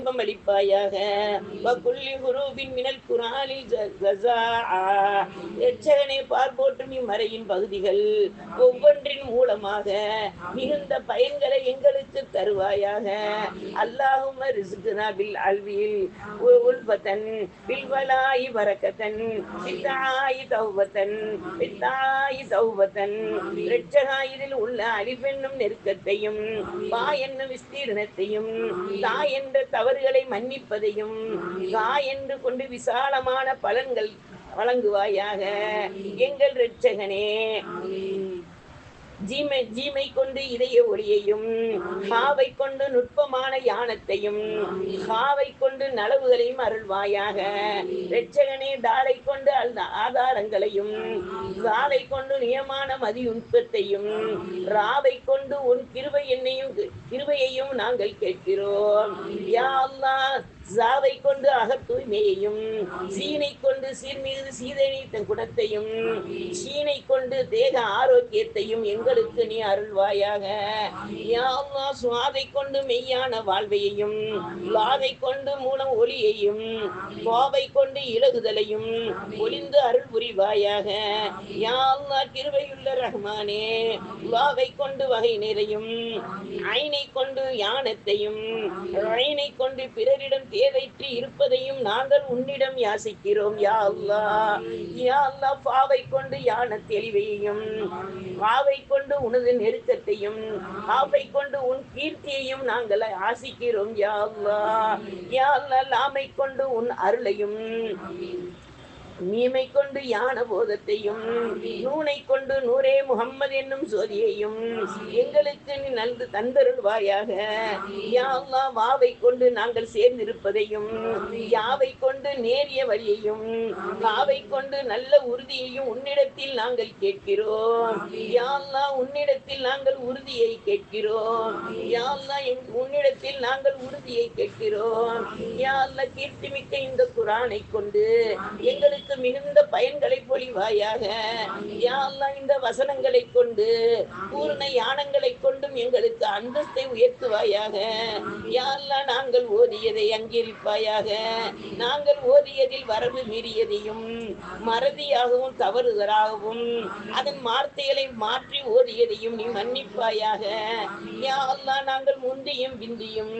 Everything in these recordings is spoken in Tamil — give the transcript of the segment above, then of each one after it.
இன்பம் அளிப்பாயாக வக்குல்லி குரூபின் மினல் குரானில் எச்சகனே பார்ப்போற்றும் இம்மறையின் பகுதிகள் ஒவ்வொன்றின் மூலமாக மிகுந்த பயன்களை எங்களுக்கு தருவாயாக. அல்லாஹும் ரிசுகுனா பில் அல்வியில் உல்பத்தன் பில்வலாயி வரக்கத்தன் பித்தாயி தௌபத்தன் பித்தாயி தௌபத்தன். இரட்சகாயிரில் உள்ள அலிபென்னும் நெருக்கத்தையும் பா என்னும் விஸ்தீர்ணத்தையும் தா என்ற தவறுகளை மன்னிப்பதையும் கா என்று கொண்டு விசாலமான பலன்கள் வழங்குவாயாக. எங்கள் இரட்சகனே. ஜீமை ஜீமை கொண்டு இதய ஒளியையும் ஹாவை கொண்டு நுட்பமான யானத்தையும் ஹாவை கொண்டு நலவுகளையும் அருள்வாயாக. இரட்சகனே தாளை கொண்டு ஆதாரங்களையும் தாளை கொண்டு நியமான மதியுட்பத்தையும் ராவை கொண்டு உன் கிருபை என்னையும் கிருபையையும் நாங்கள் கேட்கிறோம். யா அல்லாஹ் சாவை கொண்டு அகத் தூய்மையையும் சீனை கொண்டு சீர்மீது சீதனை தன் குணத்தையும் சீனை கொண்டு தேக ஆரோக்கியத்தையும் எங்களுக்கு நீ அருள்வாயாக. யாவா சுவாதை கொண்டு மெய்யான வாழ்வையையும் லாதை கொண்டு மூலம் ஒளியையும் கோவை கொண்டு இலகுதலையும் ஒளிந்து அருள் புரிவாயாக. யாவா கிருவையுள்ள ரஹ்மானே லாவை கொண்டு வகை நிறையும் ஐனை கொண்டு யானத்தையும் ஐனை கொண்டு பிறரிடம் தேவைற்று இருப்பதையும் நாங்கள் உன்னிடம் யாசிக்கிறோம். யா அல்லா. யா அல்லா பாவை கொண்டு யான தெளிவையும் பாவை கொண்டு உனது நெருக்கத்தையும் பாவை கொண்டு உன் கீர்த்தியையும் நாங்கள் ஆசிக்கிறோம் யா அல்லா. யா அல்லா லாமை கொண்டு உன் அருளையும் மீமை கொண்டு யான போதத்தையும் நூனை கொண்டு நூரே முகம்மது என்னும் சோதியையும் எங்களுக்கு நீ நல்கு தந்தருள்வாயாக. யா வாவை கொண்டு நாங்கள் சேர்ந்திருப்பதையும் யாவை கொண்டு நேரிய வழியையும் காவை கொண்டு நல்ல உறுதியையும் உன்னிடத்தில் நாங்கள் கேட்கிறோம். யா உன்னிடத்தில் நாங்கள் உறுதியை கேட்கிறோம். யா உன்னிடத்தில் நாங்கள் உறுதியை கேட்கிறோம். யா கீர்த்திமிக்க இந்த குரானை கொண்டு எங்களுக்கு மிகுந்த பயன்களை பொழிவாயாக. யா இந்த வசனங்களை கொண்டு பூர்ண யானங்களை கொண்டும் எங்களுக்கு அந்தஸ்தை உயர்த்துவாயாக. யாரெல்லாம் நாங்கள் ஓதியதை அங்கீகரிப்பாயாக. நாங்கள் ஓதியதில் வரவு மீறியதையும் மறதியாகவும் தவறுதலாகவும் அதன் வார்த்தைகளை மாற்றி ஓதியதையும் நீ மன்னிப்பாயாக. யாரெல்லாம் நாங்கள் முந்தியும் பிந்தியும்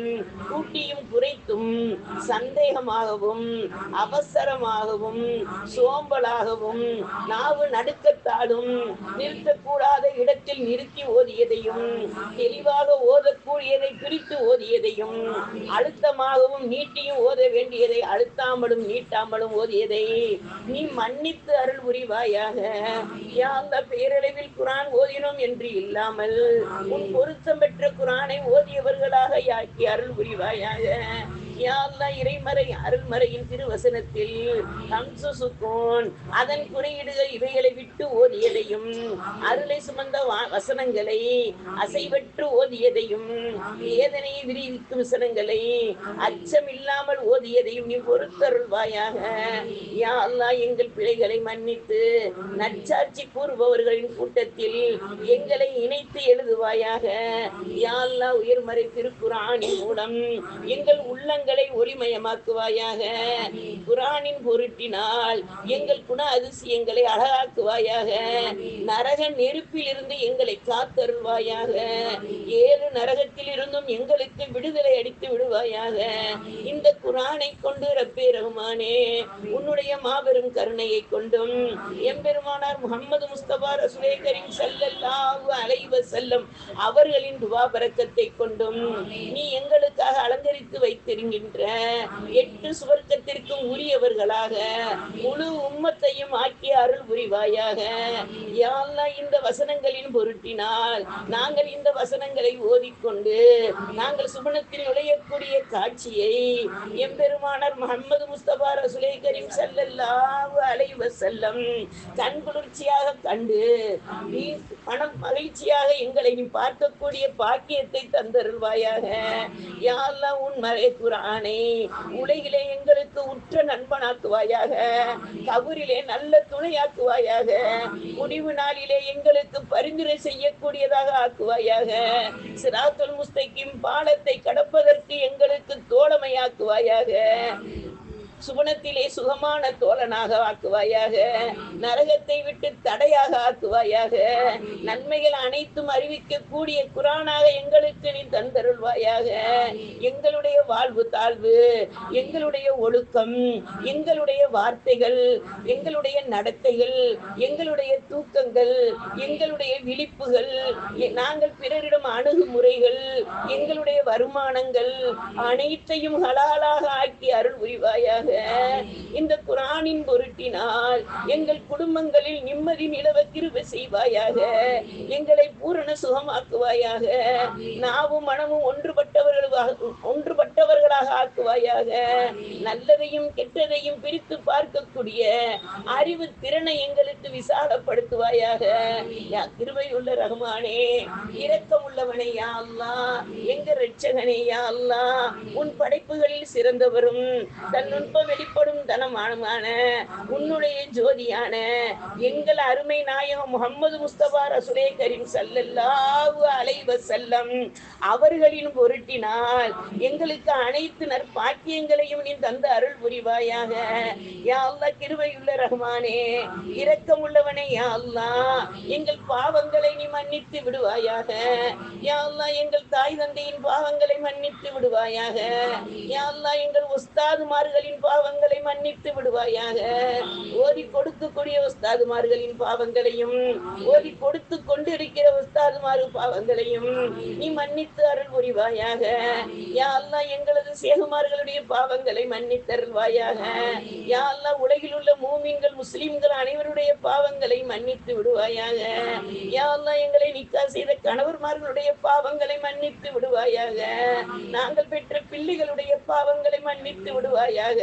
கூட்டியும் குறைத்தும் சந்தேகமாகவும் அவசரமாகவும் சோம்பலாகவும் நாவு நடுக்கத்தாலும் நிறுத்தக்கூடாத இடத்தில் நிறுத்தி ஓதியதையும் தெளிவாக ஓதக்கூடியதை பிரித்து ஓதியதையும் அழுத்தமாகவும் நீட்டியும் ஓத வேண்டியதை அழுத்தாமலும் நீட்டாமலும் ஓதியதை நீ மன்னித்து அருள் புரிவாயாக. அந்த பேரளவில் குரான் ஓதினோம் என்று இல்லாமல் உன் பொருத்தம் பெற்ற குரானை ஓதியவர்களாக யாக்கி அருள் புரிவாயாக. யா இறைமறை அருள்மறையின் திருவசனத்தில் ஹம்சு சுக்கோன் அதன் குறியீடுகள் இவைகளை விட்டு ஓதியதையும் அருளை சுமந்த வசனங்களை அசைவற்று ஓதியதையும் வேதனையை விரிவிக்கும் வசனங்களை அச்சம் இல்லாமல் ஓதியதையும் நீ பொறுத்தருள்வாயாக. யா எங்கள் பிழைகளை மன்னித்து நச்சாட்சி கூறுபவர்களின் கூட்டத்தில் எங்களை இணைத்து எழுதுவாயாக. யா உயர்மறை திருக்குறானின் மூலம் எங்கள் உள்ளங்கள் ஒளிமயமாக்குவாயாக குரானின் பொருட்டினால் எங்கள் குண அதிசயங்களை அழகாக்குவாயாக. நரக நெருப்பில் இருந்து எங்களை காத்தருள்வாயாக. ஏழு நரகத்தில் இருந்தும் எங்களுக்கு விடுதலை அடித்து விடுவாயாக. இந்த குரானை கொண்டு ரப்பே ரஹ்மானே உன்னுடைய மாபெரும் கருணையை கொண்டும். எம்பெருமானார் முகமது முஸ்தபா ரசூலே கரீம் அலைஹி வஸல்லம் அவர்களின் துவா பரக்கத்தை கொண்டும் நீ எங்களுக்காக அலங்கரித்து வைத்திருக்கின்ற எட்டு சுவர்க்கத்திற்கும் உரியவர்களாக முழு உம்மத்தையும் ஆக்கிய அருள் புரிவாயாக. யா இந்த வசனங்களின் பொருட்டினால் நாங்கள் இந்த வசனங்களை ஓதிக்கொண்டு நாங்கள் சுமணத்தில் நுழையக்கூடிய காட்சியை எம்பெருமானர் முகமது முஸ்தபா ரசூலை கரீம் செல்லல்லாவு அலைவ செல்லம் கண் குளிர்ச்சியாக கண்டு நீ மனம் மகிழ்ச்சியாக எங்களை நீ பார்க்கக்கூடிய பாக்கியத்தை தந்தருள்வாயாக. யாரெல்லாம் உன் மறை குரான் உலகிலே எங்களுக்கு உற்ற நண்பனாக்குவாயாக கபூரிலே நல்ல துணையாக்குவாயாக முடிவு நாளிலே எங்களுக்கு பரிந்துரை செய்யக்கூடியதாக ஆக்குவாயாக சிராத்துல் முஸ்தகிம் பாலத்தை கடப்பதற்கு எங்களுக்கு தோழமையாக்குவாயாக. சுபனத்திலே சுகமான தோழனாக ஆக்குவாயாக. நரகத்தை விட்டு தடையாக ஆக்குவாயாக. நன்மைகள் அனைத்தும் அறிவிக்கக்கூடிய குரானாக எங்களுக்கு நீ தந்தருள்வாயாக. எங்களுடைய வாழ்வு தாழ்வு எங்களுடைய ஒழுக்கம் எங்களுடைய வார்த்தைகள் எங்களுடைய நடத்தைகள் எங்களுடைய தூக்கங்கள் எங்களுடைய விழிப்புகள் நாங்கள் பிறரிடம் அணுகுமுறைகள் எங்களுடைய வருமானங்கள் அனைத்தையும் ஹலாலாக ஆக்கி அருள் புரிவாயாக இந்த குரானின் பொருட்டினால் எங்கள் குடும்பங்களில் நிம்மதி நிலவ கிருபை செய்வாயாக எங்களை பூரண சுகமாக்குவாயாக நாவும் மனமும் ஒன்றுபட்டவர்களாக ஒன்றுபட்டவர்களாக ஆக்குவாயாக நல்லதையும் கெட்டதையும் பிரித்து பார்க்கக்கூடிய அறிவு திறனை எங்களுக்கு விசாலப்படுத்துவாயாக. யா கிருபையுள்ள ரஹ்மானே இரக்கம் உள்ளவனே யா எங்க ரட்சகனே யா உன் படைப்புகளில் சிறந்தவரும் தன் வெளிப்படும் தனமானமான உன்னுடைய ஜோதியான எங்கள் அருமை நாயகம் முகமது முஸ்தபா ரசுலே கரீம் சல்லல்லாஹு அலைவ செல்லம் அவர்களின் பொருட்டினால் எங்களுக்கு அனைத்து நற்பாக்கியங்களையும் நீ தந்த அருள் புரிவாயாக. யா அல்லா கிருபையுள்ள ரஹ்மானே இரக்கம் உள்ளவனே யா அல்லா எங்கள் பாவங்களை நீ மன்னித்து விடுவாயாக. யா அல்லா எங்கள் தாய் தந்தையின் பாவங்களை மன்னித்து விடுவாயாக. யா அல்லா எங்கள் உஸ்தாதுமார்களின் பாவங்களை மன்னித்து விடுவாயாக. ஓதி கொடுக்கக்கூடிய உஸ்தாதுமார்களின் பாவங்களையும் ஓதி கொடுத்து கொண்டிருக்கிற உஸ்தாதுமாரு பாவங்களையும் நீ மன்னித்து அருள் புரிவாயாக. யா அல்லாஹ் எங்களது சேகுமார்களுடைய பாவங்களை மன்னித்தருள்வாயாக யா அல்லாஹ் உலகில் உள்ள மூமின்கள் முஸ்லிம்கள் அனைவருடைய பாவங்களை மன்னித்து விடுவாயாக. யா அல்லாஹ் எங்களை நிக்கா செய்த கணவர்மார்களுடைய பாவங்களை மன்னித்து விடுவாயாக. நாங்கள் பெற்ற பிள்ளைகளுடைய பாவங்களை மன்னித்து விடுவாயாக.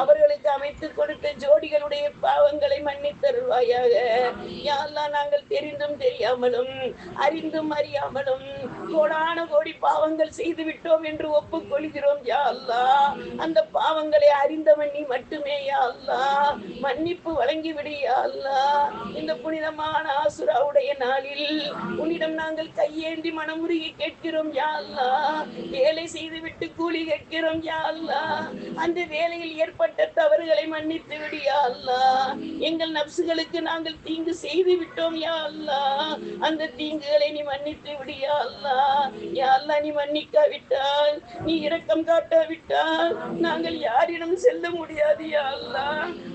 அவர்களுக்கு அமைத்து கொடுத்த ஜோடிகளுடைய பாவங்களை மன்னித்தருள்வாயாக யா அல்லாஹ் நாங்கள் தெரிந்தும் தெரியாமலும் அறிந்தும் அறியாமலும் கோடான கோடி பாவங்கள் செய்து விட்டோம் என்று ஒப்புக்கொள்கிறோம். யா அல்லாஹ் அந்த பாவங்களை அறிந்தவன் நீ மட்டுமே. யா அல்லாஹ் மன்னிப்பு வழங்கி விடு யா அல்லாஹ் இந்த புனிதமான ஆசுராவுடைய நாளில் உன்னிடம் நாங்கள் கையேந்தி மனமுருகி கேட்கிறோம். யா அல்லாஹ் வேலை செய்து விட்டு கூலி கேட்கிறோம். யா அல்லாஹ் அந்த வேலையில் ஏற்பட்ட தவறுகளை மன்னித்து விடு யா எங்கள் நப்சுகளுக்கு நாங்கள் தீங்கு செய்து விட்டோம் யா அல்லா. அந்த தீங்குகளை நீ மன்னித்து விடு யா யா அல்லா நீ மன்னிக்காவிட்டால் நீ இரக்கம் காட்டாவிட்டால் நாங்கள் யாரிடம் செல்ல முடியாது யா அல்லா.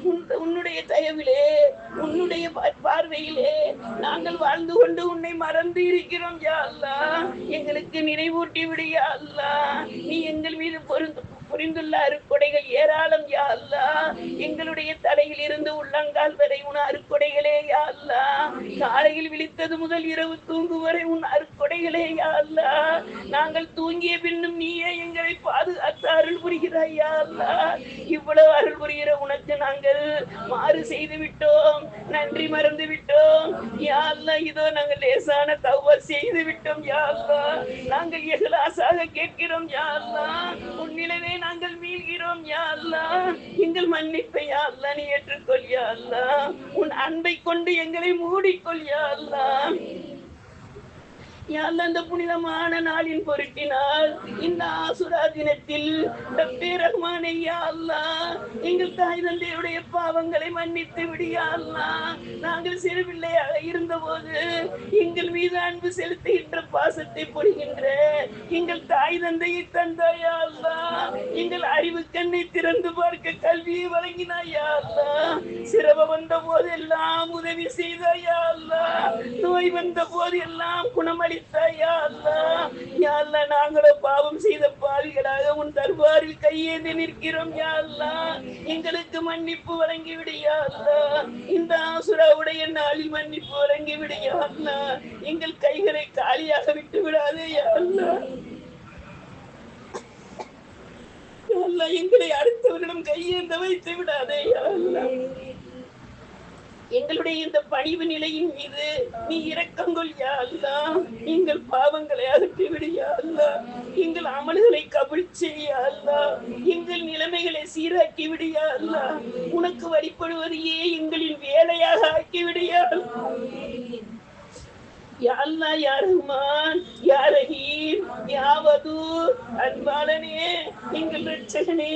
உன் உன்னுடைய தயவிலே உன்னுடைய பார்வையிலே நாங்கள் வாழ்ந்து கொண்டு உன்னை மறந்து இருக்கிறோம் யா அல்லா. எங்களுக்கு நினைவூட்டி விடு யா அல்லா. நீ எங்கள் மீது பொருந்து புரிந்துள்ள அருக்கொடைகள் ஏராளம் யா அல்லாஹ். எங்களுடைய தலையில் இருந்து உள்ளங்கால் வரை உன் அருக்கொடைகளே யா காலையில் விழித்தது முதல் இரவு தூங்கும் வரை உன் அருக்கொடைகளே யா நாங்கள் தூங்கிய பின்னும் நீயே எங்களை பாதுகாத்து அருள் புரிகிறாய் யா அல்லாஹ். இவ்வளவு அருள் புரிகிற உனக்கு நாங்கள் மாறு செய்து விட்டோம். நன்றி மறந்து விட்டோம். யா அல்லாஹ் இதோ நாங்கள் லேசான தவ செய்து விட்டோம் யா நாங்கள் எகலாசாக கேட்கிறோம் யா அல்லாஹ். உன்னிலவே நாங்கள் மீள்கிறோம் யாருலா எங்கள் மன்னிப்பை யாருலா நீ ஏற்றுக்கொள் யா உன் அன்பை கொண்டு எங்களை மூடிக்கொள் யா அல்லாஹ் அந்த புனிதமான நாளின் பொருட்டினால் இந்த ஆசுரா தினத்தில் ரப்பே ரஹ்மானே எங்கள் தாய் தந்தையுடைய பாவங்களை மன்னித்து விடு நாங்கள் சிறு பிள்ளையாக இருந்தபோது எங்கள் மீது அன்பு செலுத்துகின்ற பாசத்தை பொழிகின்ற எங்கள் தாய் தந்தையை தந்தாயா எங்கள் அறிவு கண்ணை திறந்து பார்க்க கல்வியை வழங்கினாயா அல்லாஹ். சிரமம் வந்த போதெல்லாம் உதவி செய்தாயா அல்லா நோய் வந்த போதெல்லாம் எல்லாம் குணமளி யா அல்லாஹ் நாங்களும் பாவம் செய்த பாவிகளாக உன் தர்பாரில் கையேந்தி நிற்கிறோம் யா எங்களுக்கு மன்னிப்பு வழங்கி விடு யா அல்லாஹ் இந்த ஆசுராவுடைய நாளில் மன்னிப்பு வழங்கி விடு யா எங்கள் கைகளை காலியாக விட்டு விடாதே யா அல்லாஹ் யா அல்லாஹ் எங்களை அடுத்தவரிடம் கையேந்த வைத்து விடாதே யா எங்களுடைய இந்த பணிவு நிலையின் மீது நீ இரக்கங்கொள் யா எங்கள் பாவங்களை அகற்றி விடு யா எங்கள் அமல்களை கபூல் கபுல் அல்லா. எங்கள் நிலைமைகளை சீராக்கி விடியா அல்லா. உனக்கு வழிபடுவதையே எங்களின் வேலையாக ஆக்கி விடியா யா அல்லாஹ், யா ரஹ்மான், யா ரஹீம், யா வதூர், அன்பாளனே எங்கள் ரட்சகனே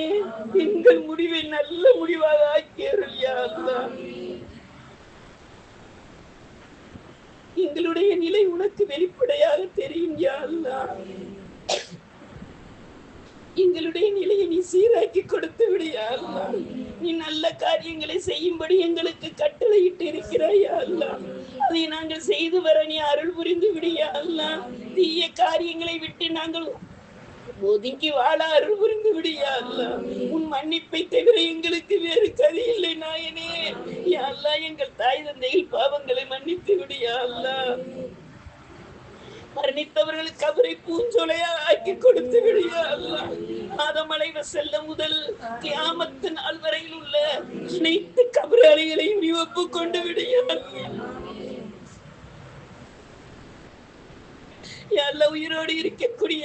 எங்கள் முடிவை நல்ல முடிவாக ஆக்கியருள் யா எங்களுடைய நிலை உனக்கு வெளிப்படையாக தெரியும் யா எங்களுடைய நிலையை நீ சீராக்கி கொடுத்து விடியா நீ நல்ல காரியங்களை செய்யும்படி எங்களுக்கு கட்டளையிட்டு இருக்கிறாயா அதை நாங்கள் செய்து வர நீ அருள் புரிந்து விடியா தீய காரியங்களை விட்டு நாங்கள் ஒதுக்கி வாழ அருள் புரிந்து விடியா உன் மன்னிப்பை தவிர எங்களுக்கு வேறு கதி இல்லை நாயனே. அல்லா எங்கள் தாய் தந்தையில் பாவங்களை மன்னித்து விடியா அல்லா மரணித்தவர்களுக்கு அவரை பூஞ்சொலையா ஆக்கி கொடுத்து விடியா அல்லாஹ். ஆதமலை செல்ல முதல் கியாமத்து நாள் வரையில் உள்ள அனைத்து கபராளிகளையும் நீ கொண்டு விடியா அல்ல உயிரோடு இருக்கக்கூடிய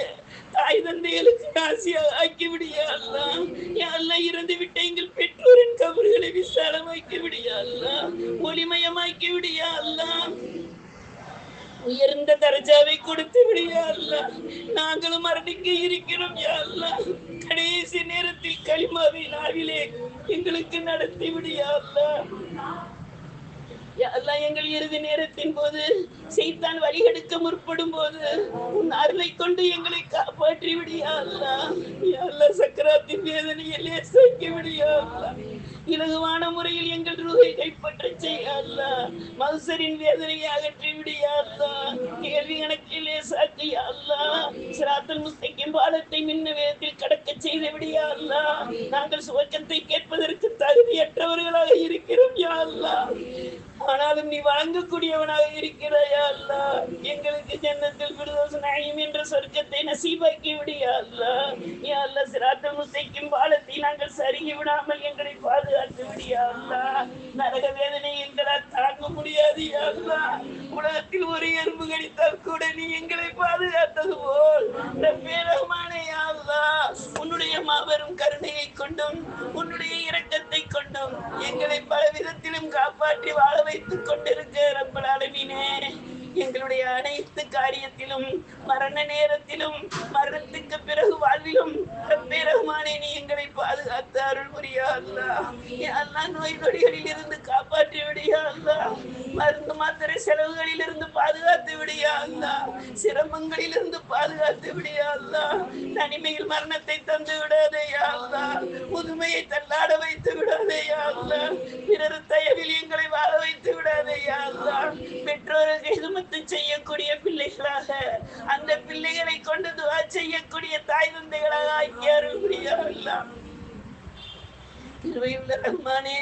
தாய் தந்தைகளுக்கு ஆசையாக ஆக்கி விடியா அல்லா. அல்ல இறந்து விட்ட எங்கள் பெற்றோரின் கபர்களை விசாலமாக்கி விடியா அல்ல. ஒளிமயமாக்கி விடியா அல்லா. உயர்ந்த தரஜாவை கொடுத்து விடியா அல்ல. நாங்களும் மரணிக்க இருக்கிறோம் யா அல்லா. கடைசி நேரத்தில் களிமாவை நாவிலே எங்களுக்கு நடத்தி விடியா அல்ல. யா எங்கள் இறுதி நேரத்தின் போது செய்தான் வழிகெடுக்க முற்படும் போது உன் அருளை கொண்டு எங்களை காப்பாற்றி விடியா அல்லா சக்கராத்தின் வேதனையை லேசாக்கி விடியா அல்லா இலகுவான முறையில் எங்கள் ரூகை கைப்பற்ற செய்ய மல்சரின் மதுசரின் வேதனையை அகற்றி விடியாதா கேள்வி கணக்கில் சாத்தியாதா அல்லா. சிராத்தல் முஸ்தகின் பாலத்தை மின்ன வேதத்தில் கடக்க செய்து விடியாதா நாங்கள் சுவக்கத்தை கேட்பதற்கு தகுதியற்றவர்களாக இருக்கிறோம் யா ஆனாலும் நீ வழங்கக்கூடியவனாக இருக்கிறாயா அல்லா. எங்களுக்கு ஜன்னத்தில் விடுதோச நாயும் என்ற சொர்க்கத்தை நசீபாக்கி விடியா அல்லா. நீ அல்ல சிராத்த முசைக்கும் பாலத்தை நாங்கள் சருகி விடாமல் எங்களை பாதுகா விடியா நரக வேதனை எங்களால் தாங்க முடியாது உலகத்தில் ஒரு எறும்பு கடித்தால் கூட நீ எங்களை பாதுகாத்தது போல். பேரமானே அல்லா உன்னுடைய மாபெரும் கருணையை கொண்டும் உன்னுடைய இரக்கத்தை கொண்டும் எங்களை பல விதத்திலும் காப்பாற்றி வாழ வைத்துக் கொண்டிருக்க ரப்பல் எங்களுடைய அனைத்து காரியத்திலும் மரண நேரத்திலும் மரணத்துக்கு பிறகு வாழ்விலும் ரப்பே நீ எங்களை பாதுகாத்து அருள் புரியா அல்லா யா அல்லா நோய் நொடிகளில் இருந்து காப்பாற்றி விடியா அல்லா மருந்து மாத்திரை செலவுகளில் இருந்து பாதுகாத்து விடியா அல்லா சிரமங்களில் இருந்து பாதுகாத்து விடியா அல்லா தனிமையில் மரணத்தை தந்து விடாதே யா அல்லா தள்ளாட வைத்து விடாதே அல்லா பிறர் தயவில் எங்களை வாழ வைத்து விடாதே யா அல்லா பெற்றோருக்கு செய்யக்கூடிய பிள்ளைகளாக அந்த பிள்ளைகளை கொண்டு துவா செய்யக்கூடிய தாய் தந்தைகளாக ஆக்கி அருள் அல்லா கிருவையுள்ள ரஹ்மானே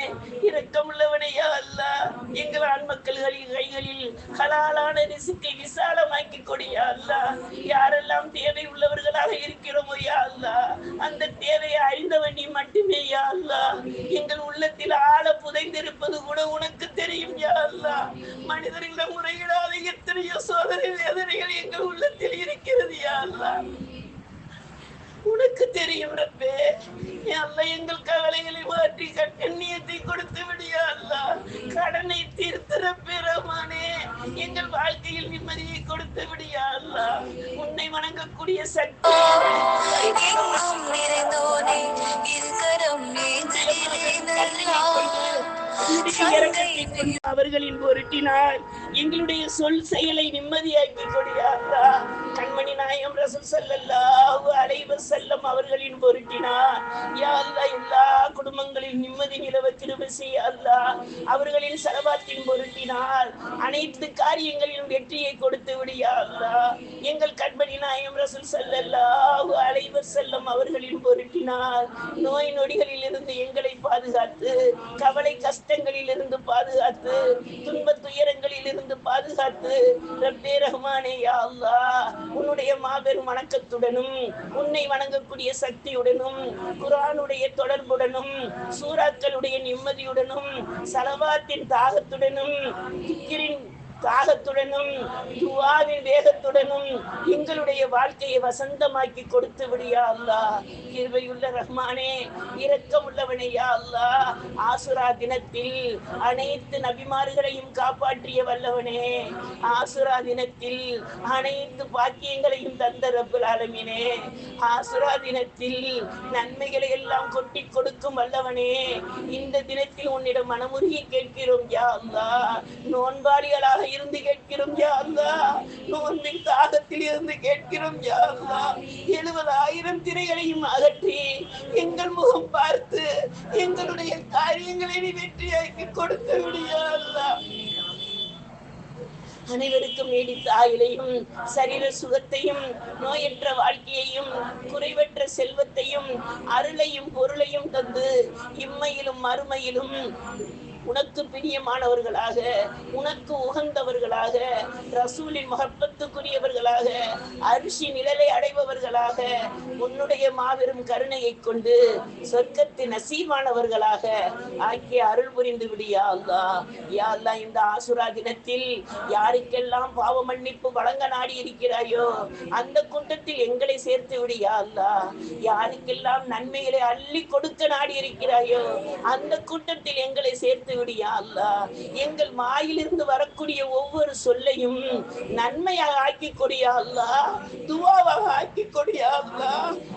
இரக்கமுள்ளவனே யா எங்கள் ஆண் மக்கள்களின் கைகளில் ஹலாலான ரிசுக்கை விசாலமாக்கி கொடியா அல்லாஹ் யாரெல்லாம் தேவை உள்ளவர்களாக இருக்கிறோமோ யா அல்லா. அந்த தேவையை அறிந்தவன் நீ மட்டுமே யா அல்லா. எங்கள் உள்ளத்தில் ஆழ புதைந்திருப்பது கூட உனக்கு தெரியும் யா அல்லாஹ் மனிதர்களிடம் முறையிடாத எத்தனையோ சோதனை வேதனைகள் எங்கள் உள்ளத்தில் இருக்கிறது யா அல்லா. உனக்கு தெரியும் ரப்பே. அல்ல எங்கள் கவலைகளை மாற்றி கண்ணியத்தை கொடுத்து விடியா அல்ல. கடனை தீர்த்து ரப்பே ரஹ்மானே. எங்கள் வாழ்க்கையில் நிம்மதியை கொடுத்து விடியா அல்ல. உன்னை வணங்கக்கூடிய சக்தி. நிறைந்தோனே அவர்களின் பொருட்டினால் எங்களுடைய சொல் செயலை நிம்மதியாக்கி கொடியாதா கண்மணி நாயம் ரசூல் ஸல்லல்லாஹு அலைவ செல்லம் அவர்களின் பொருட்டினார். யா அல்லாஹ் எல்லா குடும்பங்களில் நிம்மதி நிலவ கிருபை செய்ய அல்லா அவர்களின் செலவாத்தின் பொருட்டினால் அனைத்து காரியங்களிலும் வெற்றியை கொடுத்து விடியா அல்லாஹ் எங்கள் கண்மணி நாயம் ரசூல் ஸல்லல்லாஹு அலைவ செல்லம் அவர்களின் பொருட்டினால் நோய் நொடிகளில் இருந்து எங்களை பாதுகாத்து கவலை கஷ்டங்களில் இருந்து பாதுகாத்து துன்ப துயரங்களில் இருந்து பாதுகாத்து ரப்பே ரஹ்மானே யா அல்லாஹ் உன்னுடைய மாபெரும் வணக்கத்துடனும் உன்னை வணங்கக்கூடிய சக்தியுடனும் குரானுடைய தொடர்புடனும் சூறாக்களுடைய நிம்மதியுடனும் சலவாத்தின் தாகத்துடனும் தாகத்துடனும் துவாவின் வேகத்துடனும் எங்களுடைய வாழ்க்கையை வசந்தமாக்கி கொடுத்து விடியா அல்லா. கிருபையுள்ள ரஹ்மானே இரக்கம் உள்ளவனையா அல்லா. ஆசுரா தினத்தில் அனைத்து நபிமார்களையும் காப்பாற்றிய வல்லவனே. ஆசுரா தினத்தில் அனைத்து பாக்கியங்களையும் தந்த ரப்புல் ஆலமீனே. ஆசுரா தினத்தில் நன்மைகளை எல்லாம் கொட்டி கொடுக்கும் வல்லவனே. இந்த தினத்தில் உன்னிடம் மனமுருகி கேட்கிறோம் யா அல்லா. நோன்பாளிகளாக இருந்து கேட்கிறோம் யா அல்லா. நோன்பின் தாகத்தில் இருந்து கேட்கிறோம் யா அல்லா. எழுபதாயிரம் திரைகளையும் அகற்றி எங்கள் முகம் பார்த்து எங்களுடைய காரியங்களை நீ வெற்றியாக்கி கொடுத்து விடியா அல்லா. அனைவருக்கும் நீடித்த ஆயுளையும் சரீர சுகத்தையும் நோயற்ற வாழ்க்கையையும் குறைவற்ற செல்வத்தையும் அருளையும் பொருளையும் தந்து இம்மையிலும் மறுமையிலும் உனக்கு பிரியமானவர்களாக உனக்கு உகந்தவர்களாக ரசூலின் மகப்பத்துக்குரியவர்களாக அரிசி நிழலை அடைபவர்களாக உன்னுடைய மாபெரும் கருணையை கொண்டு சொர்க்கத்தின் நசீவானவர்களாக ஆக்கிய அருள் புரிந்து விடியா அல்லா. யா அல்லா இந்த ஆசுரா தினத்தில் யாருக்கெல்லாம் பாவ மன்னிப்பு வழங்க நாடி இருக்கிறாயோ அந்த கூட்டத்தில் எங்களை சேர்த்து விடியா அல்லா. யாருக்கெல்லாம் நன்மைகளை அள்ளி கொடுக்க நாடி இருக்கிறாயோ அந்த கூட்டத்தில் எங்களை சேர்த்து விடியா அல்லா? எங்கள் வாயிலிருந்து வரக்கூடிய ஒவ்வொரு சொல்லையும் நன்மையாக ஆக்கி கொடியா அல்லா? துவாவாக ஆக்கி கொடியா அல்லா?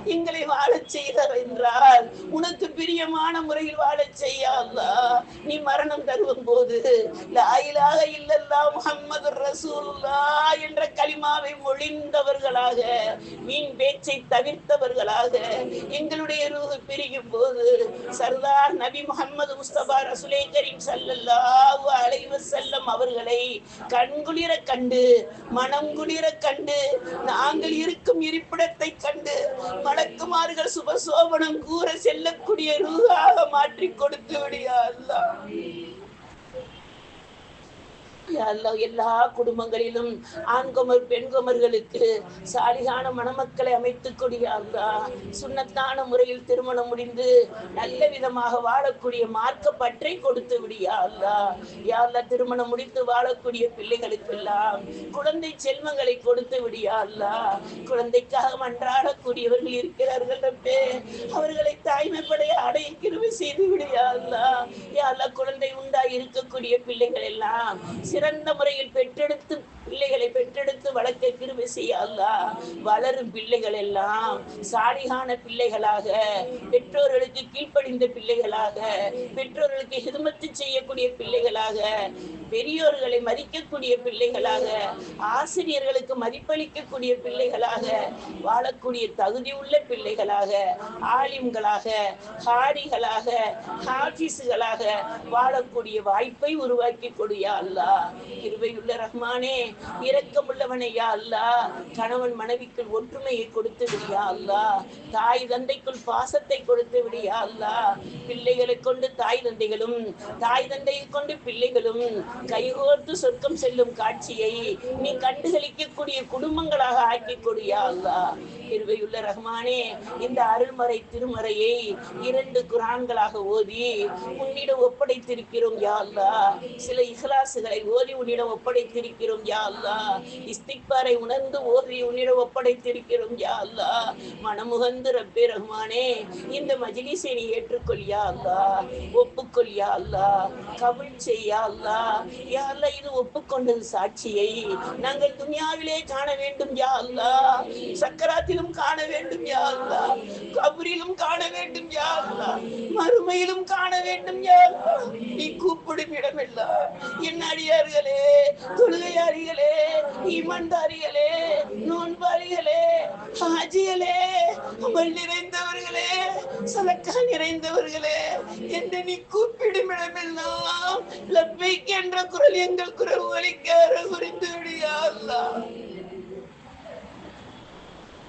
எங்களை வாழச் செய்தார் என்றால் உனக்கு பிரியமான முறையில் வாழச் செய்யா அல்லா? நீ மரணம் தருவும் போது லாயிலாக இல்லல்லா முகம்மது ரசூலுல்லா என்ற கலிமாவை மொழிந்தவர்களாக மீன் பேச்சை தவிர்த்தவர்களாக எங்களுடைய ரூஹு பிரியும் போது சர்தார் நபி முகமது முஸ்தபா ரசுலே கரீம் ஸல்லல்லாஹு அலைவ செல்லம் அவர்களை கண்குளிர கண்டு மனம் குளிர கண்டு நாங்கள் இருக்கும் இருப்பிடத்தை கண்டு மலக்குமார்கள் சுபசோபனம் கூற செல்லக்கூடிய ரூஹாக மாற்றி கொடுத்து விடியா அல்லா எல்லா குடும்பங்களிலும் ஆண்குமர் பெண்குமர்களுக்கு சாலிகான மணமக்களை அமைத்துக் கொடியா சுண்ணத்தான முறையில் திருமணம் முடிந்து நல்ல விதமாக வாழக்கூடிய மார்க்க பற்றை கொடுத்து விடியா அல்லா யாழ்லா திருமணம் முடித்து வாழக்கூடிய பிள்ளைகளுக்கெல்லாம் குழந்தை செல்வங்களை கொடுத்து விடியா குழந்தைக்காக மன்றாடக்கூடியவர்கள் இருக்கிறார்கள் ரப்பே. அவர்களை தாய்மைப்படைய அடைய கிருபை செய்து விடியா அல்லா யாழ்லா குழந்தை உண்டாய் இருக்கக்கூடிய பிள்ளைகள் எல்லாம் சிறந்த முறையில் பெற்றெடுத்து பிள்ளைகளை பெற்றெடுத்து வளர்க்க கிருபை செய்ய அல்லா வளரும் பிள்ளைகள் எல்லாம் சாலிகான பிள்ளைகளாக பெற்றோர்களுக்கு கீழ்ப்படிந்த பிள்ளைகளாக பெற்றோர்களுக்கு ஹிதமத்து செய்யக்கூடிய பிள்ளைகளாக பெரியோர்களை மதிக்கக்கூடிய பிள்ளைகளாக ஆசிரியர்களுக்கு மதிப்பளிக்கக்கூடிய பிள்ளைகளாக வாழக்கூடிய தகுதி உள்ள பிள்ளைகளாக ஆலிம்களாக ஹாரிகளாக ஹாஃபீஸுகளாக வாழக்கூடிய வாய்ப்பை உருவாக்கி கொடுயா அல்லா கிருபையுள்ள ரஹ்மானே இரக்கமுள்ளவனே யா அல்லா கணவன் மனைவிக்குள் ஒற்றுமையை கொடுத்து விடியா அல்லா தாய் தந்தைக்குள் பாசத்தை கொடுத்து விடியா அல்லா பிள்ளைகளை கொண்டு தாய் தந்தைகளும் தாய் தந்தையை கொண்டு பிள்ளைகளும் கைகோர்த்து சொர்க்கம் செல்லும் காட்சியை நீ கண்டுகளிக்கக்கூடிய குடும்பங்களாக ஆக்கி கொடியா அல்லா கிருபையுள்ள ரஹ்மானே இந்த அருள்மறை திருமறையை இரண்டு குரான்களாக ஓதி உன்னிடம் ஒப்படைத்திருக்கிறோம் யா அல்லா சில இஹ்லாசுகளை ஓதி உன்னிடம் ஒப்படைத்திருக்கிறோம் யா அல்லா. இஸ்திக்பாரை உணர்ந்து ஓதி உன்னிடம் ஒப்படைத்திருக்கிறோம் யா அல்லா. மனமுகந்து ரப்பே ரஹ்மானே இந்த மஜிலிசை நீ ஏற்றுக்கொள் யா அல்லா. ஒப்புக்கொள் யா அல்லா. கபுல் செய்யா அல்லா. யா அல்லா இது ஒப்புக்கொண்டது சாட்சியை நாங்கள் துன்யாவிலே காண வேண்டும் யா அல்லா. சக்கராத்திலும் காண வேண்டும் யா அல்லா. கபரிலும் காண வேண்டும் யா அல்லா. மறுமையிலும் காண வேண்டும் யா அல்லா. நீ கூப்பிடும் இடமெல்லாம் என் அடியார்களே தொழுகையாரிகளே ஈமன்தாரிகளே நோன்பாரிகளே ஹாஜிகளே அமல் நிறைந்தவர்களே சலக்கா நிறைந்தவர்களே என்று நீ கூப்பிடும் இடமெல்லாம் லப்பைக்கு என்ற குரல் எங்கள் குரல் ஒலிக்க புரிந்து விடியா அல்லா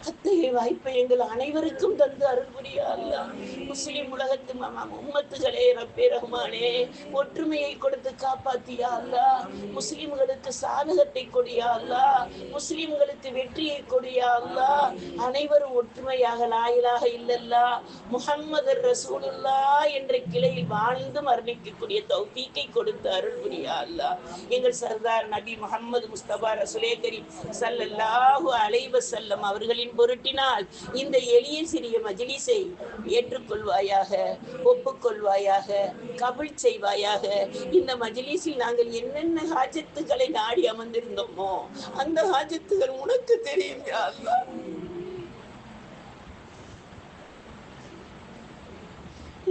அத்தகைய வாய்ப்பை எங்கள் அனைவருக்கும் தந்து அருள் புரியா அல்லாஹ் முஸ்லிம் உலகத்து உம்மத்துகளே ரப்பே ரஹ்மானே ஒற்றுமையை கொடுத்து காப்பாத்தியா அல்லாஹ் முஸ்லிம்களுக்கு சாதகத்தை கொடியா அல்லாஹ் முஸ்லிம்களுக்கு வெற்றியை கொடியா அல்லாஹ் அனைவரும் ஒற்றுமையாக லாயிலாக இல்லல்லா. முகம்மது ரசூலுல்லா என்ற கிளையில் வாழ்ந்து மரணிக்கக்கூடிய தௌபீக்கை கொடுத்து அருள் புரியா அல்லாஹ் எங்கள் சர்தார் நபி முஹம்மது முஸ்தபா ரசுலே கரீம் சல்லல்லாஹு அலைவ செல்லம் அவர்களின் பொருட்டினால் இந்த எளிய சிறிய மஜிலிசை ஏற்றுக்கொள்வாயாக ஒப்புக்கொள்வாயாக கபில் செய்வாயாக. இந்த மஜ்லிஸில் நாங்கள் என்னென்ன ஹாஜத்துக்களை நாடி அமர்ந்திருந்தோமோ அந்த ஹாஜத்துகள் உனக்கு தெரியும்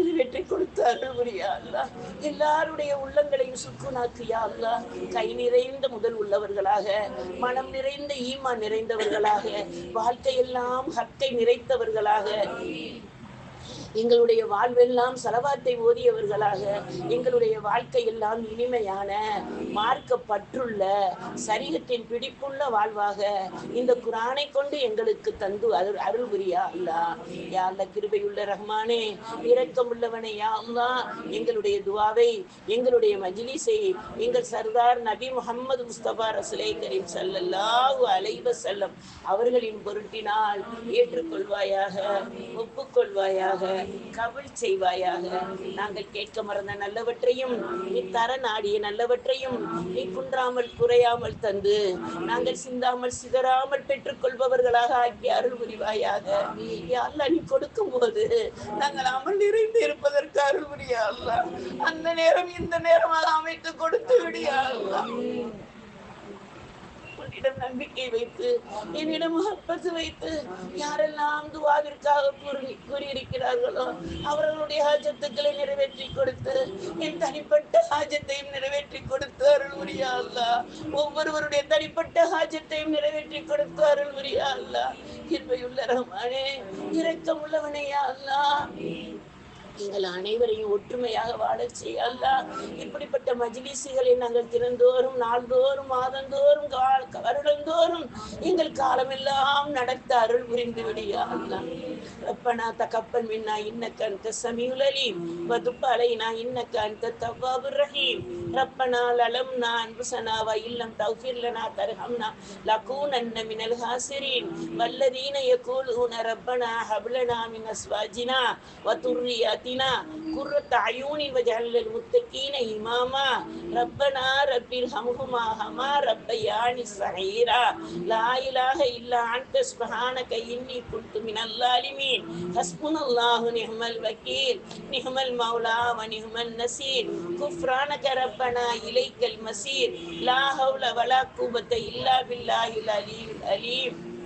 திரு வெற்றி நிறைவேற்றி கொடுத்த எல்லாருடைய உள்ளங்களையும் சுக்குனாக்கியா அல்லா கை நிறைந்த முதல் உள்ளவர்களாக மனம் நிறைந்த ஈமா நிறைந்தவர்களாக வாழ்க்கையெல்லாம் ஹக்கை நிறைத்தவர்களாக எங்களுடைய வாழ்வெல்லாம் செலவாத்தை ஓதியவர்களாக எங்களுடைய வாழ்க்கையெல்லாம் இனிமையான மார்க்க பற்றுள்ள சரீரத்தின் பிடிப்புள்ள வாழ்வாக இந்த குரானை கொண்டு எங்களுக்கு தந்து அருள் அருள் புரியா அல்லா. யா அல்ல கிருபையுள்ள ரஹ்மானே இரக்கமுள்ளவனே யா அல்லா. எங்களுடைய துவாவை எங்களுடைய மஜ்லிஸை எங்கள் சர்தார் நபி முகமது முஸ்தபா ரசுலை கரீம் சல்லல்லாஹு அலைவ செல்லம் அவர்களின் பொருட்டினால் ஏற்றுக்கொள்வாயாக ஒப்புக்கொள்வாயாக. கபல் செய்வாயாக. நாங்கள் கேட்க மறந்த நல்லவற்றையும் நீ தர நாடிய நல்லவற்றையும் நீ குன்றாமல் குறையாமல் தந்து நாங்கள் சிந்தாமல் சிதறாமல் பெற்றுக்கொள்பவர்களாக ஆக்கி அருள் புரிவாயாக. யா நீ கொடுக்கும் போது நாங்கள் அமல் நிறைந்து இருப்பதற்கு அருள் புரியா அந்த நேரம் இந்த நேரமாக அமைத்து கொடுத்து விடியா உன்னிடம் நம்பிக்கை வைத்து என்னிடம் முகப்பத்து வைத்து யாரெல்லாம் துவாவிற்காக கூறி கூறியிருக்கிறார்களோ அவர்களுடைய ஹாஜத்துக்களை நிறைவேற்றி கொடுத்து என் தனிப்பட்ட ஆஜத்தையும் நிறைவேற்றி கொடுத்து அருள் புரியா ஒவ்வொருவருடைய தனிப்பட்ட ஆஜத்தையும் நிறைவேற்றி கொடுத்து அருள் புரியா அல்லா. கிருபையுள்ள ரஹ்மானே இரக்கம் உள்ளவனையா அல்லா. எங்கள் அனைவரையும் ஒற்றுமையாக வாழச் செய்ய இப்படிப்பட்ட மஜிலிசுகளை நாங்கள் தினந்தோறும் நாள்தோறும் மாதந்தோறும் கால் வருடந்தோறும் எங்கள் காலமெல்லாம் நடத்த அருள் புரிந்து விடியா அல்லாஹ் ரப்பனா தகப்பன் மின்னா இன்னக்க அன்த சமீஉல் அலீம். நான் அலைனா இன்னக்க அன்த ரஹீம். ரப்பனா லலம்னா அன்புசனா வயில்லம் தௌஃபிர்லனா தர்ஹம்னா லகூனன்ன மினல் ஹாசிரீன். வல்லதீன யகூலூன ரப்பனா ஹப்லனா மின் அஸ்வாஜினா வதுர்ரியாத்தினா. குர்ரத் அயூனின் வஜஹல்லல் முத்தகீன இமாமா. ரப்பனா ரப்பிர் ஹம்ஹுமா ஹமா ரப்பயானி சஹீரா. லா இலாஹ இல்லா அன்த சுப்ஹானக இன்னி குன்து மினல் லாலிமீன் ஹஸ்புனல்லாஹு நிஹ்மல் வக்கீல் நிஹ்மல் மௌலா வ நிஹ்மல் நசீர். குஃப்ரானக ரப்ப ربنا إليك المصير لا حول ولا قوة إلا بالله العلي العليم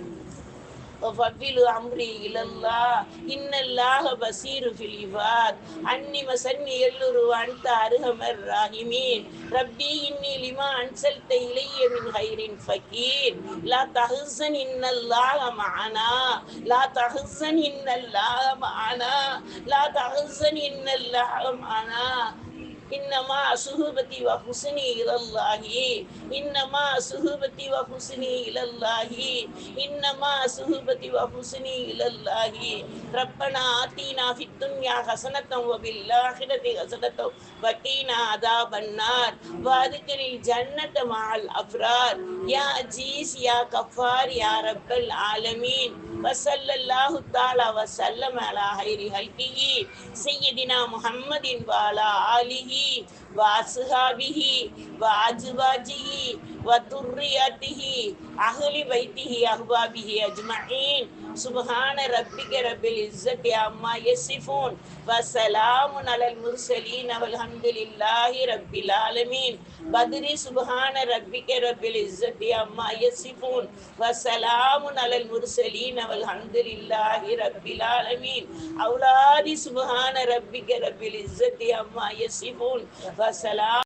وفضل أمري إلى الله إن الله بصير في العباد أني مسني يلر وأنت أرحم الراحمين ربي إني لما أنزلت إلي من خير فقير لا تحزن إن الله معنا لا تحزن إن الله معنا لا تحزن إن الله معنا إنما صحبتي وحسني إلى الله إنما صحبتي وحسني إلى الله إنما صحبتي وحسني إلى الله ربنا آتنا في الدنيا حسنة وفي الآخرة حسنة وقنا عذاب النار وادخل الجنة مع الأبرار يا عزيز يا كفار يا رب العالمين وصلى الله تعالى وسلم على خير خلقه سيدنا محمد وعلى آله वासहाबिः वाजुवाजिः சுபஹான ரப்பிக ரபில் இஸ்ஸத்தி அம்மா யசிஃபூன். வசலாமு அலல் முர்சலீன். அவல் ஹம்துலில்லாஹி ரப்பில் ஆலமீன். பத்ரி சுபஹான ரப்பிக ரபில் இஸ்ஸத்தி அம்மா யசிஃபூன். வசலாமு அலல் முர்சலீன். அவல் ஹம்துலில்லாஹி ரப்பில் ஆலமீன். அவுலாதி சுபஹான ரப்பிக ரபில் இஸ்ஸத்தி அம்மா யசிஃபூன். வசலாம்